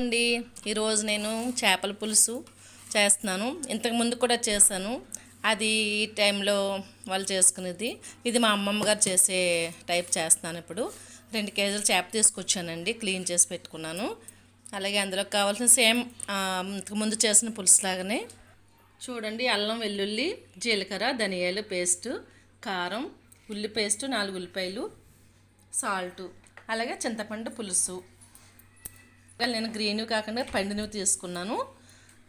అండి. ఈరోజు నేను చేపల పులుసు చేస్తున్నాను. ఇంతకు ముందు కూడా చేశాను. అది ఈ టైంలో వాళ్ళు చేసుకునేది. ఇది మా అమ్మమ్మ గారు చేసే టైప్ చేస్తున్నాను ఇప్పుడు. రెండు కేజీలు చేప తీసుకొచ్చానండి. క్లీన్ చేసి పెట్టుకున్నాను. అలాగే అందులో కావాల్సిన సేమ్ ఇంతకు ముందు చేసిన పులుసు లాగానే చూడండి అల్లం వెల్లుల్లి జీలకర్ర ధనియాలు పేస్టు కారం ఉల్లి పేస్టు నాలుగు ఉల్లిపాయలు సాల్టు అలాగే చింతపండు పులుసు. నేను గ్రీన్ కాకుండా పండినవి తీసుకున్నాను.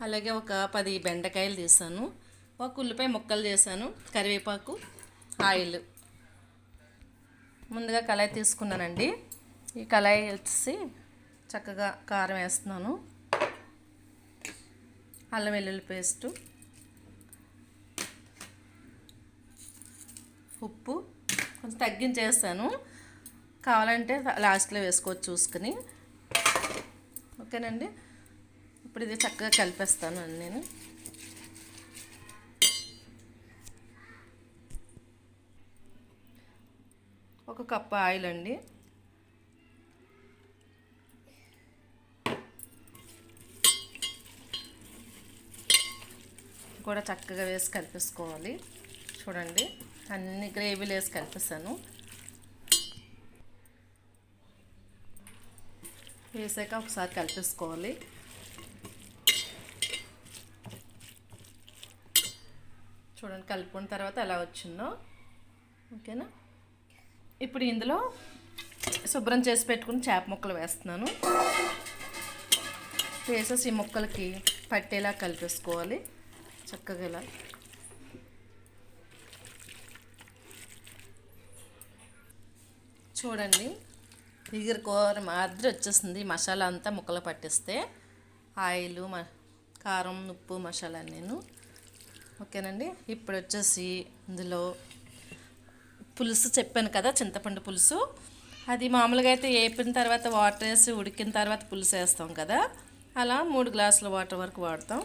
అలాగే ఒక పది బెండకాయలు తీసాను. ఒక ఉల్లిపాయ ముక్కలు చేశాను. కరివేపాకు ఆయిల్. ముందుగా కళాయి తీసుకున్నానండి. ఈ కళాయి వచ్చేసి చక్కగా కారం వేస్తున్నాను. అల్లం వెల్లుల్లి పేస్టు ఉప్పు కొంచెం తగ్గించేస్తాను కావాలంటే లాస్ట్లో వేసుకోవచ్చు చూసుకుని. ఓకేనండి. ఇప్పుడు ఇది చక్కగా కలిపేస్తాను అండి నేను. ఒక కప్పు ఆయిల్ అండి. కూడా చక్కగా వేసి కలిపేసుకోవాలి. చూడండి. అన్ని గ్రేవీలు వేసి కలిపేసాను. వేసాక ఒకసారి కలిపేసుకోవాలి. చూడండి కలుపుకున్న తర్వాత ఎలా వచ్చిందో. ఓకేనా? ఇప్పుడు ఇందులో శుభ్రం చేసి పెట్టుకుని చేప ముక్కలు వేస్తున్నాను. వేసేసి ఈ ముక్కలకి పట్టేలా కలిపేసుకోవాలి. చక్కగా ఇలా. చూడండి ఎగిరి కూర మాదిరి వచ్చేసింది మసాలా అంతా ముక్కలు పట్టిస్తే ఆయిల్ మ కారం ఉప్పు మసాలా నేను ఓకేనండి? ఇప్పుడు వచ్చేసి ఇందులో పులుసు చెప్పాను కదా చింతపండు పులుసు. అది మామూలుగా అయితే వేపిన తర్వాత వాటర్ వేసి ఉడికిన తర్వాత పులుసు వేస్తాం కదా. అలా మూడు గ్లాసుల వాటర్ వరకు వాడతాం.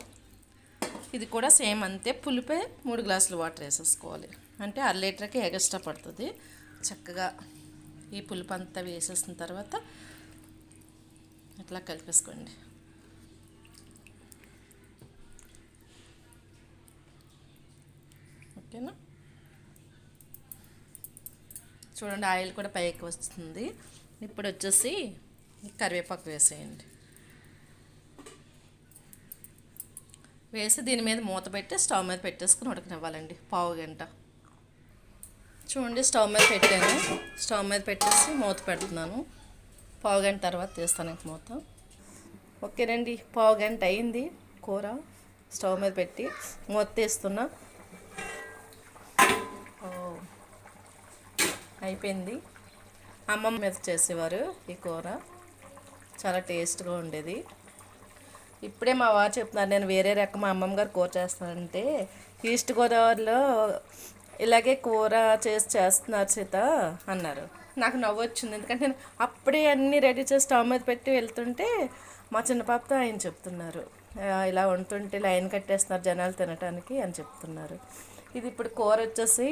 ఇది కూడా సేమ్ అంతే. పులిపే మూడు గ్లాసుల వాటర్ వేసేసుకోవాలి. అంటే అర లీటర్కి ఎగస్ట్రా పడుతుంది. చక్కగా ఈ పులుపు అంతా వేసేసిన తర్వాత ఇట్లా కలిపేసుకోండి. ఓకేనా? చూడండి ఆయిల్ కూడా పైకి వస్తుంది. ఇప్పుడు వచ్చేసి కరివేపాకు వేసేయండి. వేసి దీని మీద మూత పెట్టి స్టవ్ మీద పెట్టేసుకుని ఉడకనివ్వాలండి పావు గంట. చూడండి స్టవ్ మీద పెట్టాను. స్టవ్ మీద పెట్టేసి మూత పెడుతున్నాను. పావు గంట తర్వాత తీస్తాను ఇంక మూత. ఓకేనండి పావు గంట అయింది కూర. స్టవ్ మీద పెట్టి మూత తీస్తున్నా. అయిపోయింది. అమ్మమ్మ మీద చేసేవారు ఈ కూర. చాలా టేస్ట్గా ఉండేది. ఇప్పుడే మా వారు చెప్తున్నారు నేను వేరే రకం మా అమ్మమ్మ గారు కూర చేస్తానంటే ఈస్ట్ గోదావరిలో ఇలాగే కూర చేసి చేస్తున్నారు సీత అన్నారు. నాకు నవ్వు వచ్చింది. ఎందుకంటే నేను అప్పుడే అన్నీ రెడీ చేసి స్టవ్ మీద పెట్టి వెళ్తుంటే మా చిన్న పాపతో ఆయన చెప్తున్నారు. ఇలా వండుతుంటే లైన్ కట్టేస్తున్నారు జనాలు తినటానికి అని చెప్తున్నారు. ఇది ఇప్పుడు కూర వచ్చేసి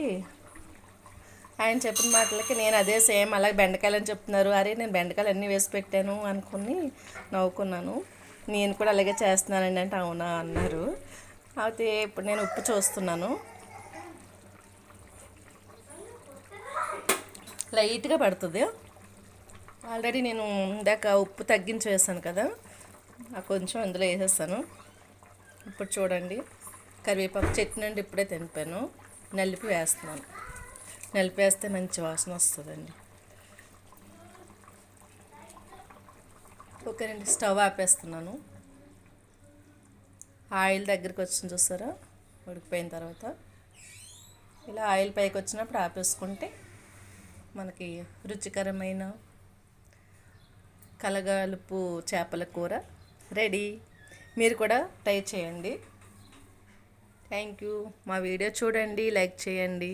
ఆయన చెప్పిన మాటలకి నేను అదే సేమ్ అలాగే బెండకాయలు అని చెప్తున్నారు. అరే నేను బెండకాయలు అన్నీ వేసి పెట్టాను అనుకుని నవ్వుకున్నాను. నేను కూడా అలాగే చేస్తున్నానండి అంటే అవునా అన్నారు. అయితే ఇప్పుడు నేను ఉప్పు చూస్తున్నాను. లైట్గా పడుతుంది. ఆల్రెడీ నేను ఇందాక ఉప్పు తగ్గించి వేసాను కదా ఆ కొంచెం అందులో వేసేస్తాను. ఇప్పుడు చూడండి కరివేపాకు చట్నీ అంటే ఇప్పుడే తెంపాను నలిపి వేస్తున్నాను. నలిపి వేస్తే మంచి వాసన వస్తుందండి. ఓకేనండి స్టవ్ ఆపేస్తున్నాను. ఆయిల్ దగ్గరికి వచ్చింది చూస్తారా ఉడికిపోయిన తర్వాత. ఇలా ఆయిల్ పైకి వచ్చినప్పుడు ఆపేసుకుంటే మనకి రుచికరమైన కలగాలుపు చేపల కూర రెడీ. మీరు కూడా ట్రై చేయండి. థ్యాంక్ యూ మా వీడియో చూడండి లైక్ చేయండి.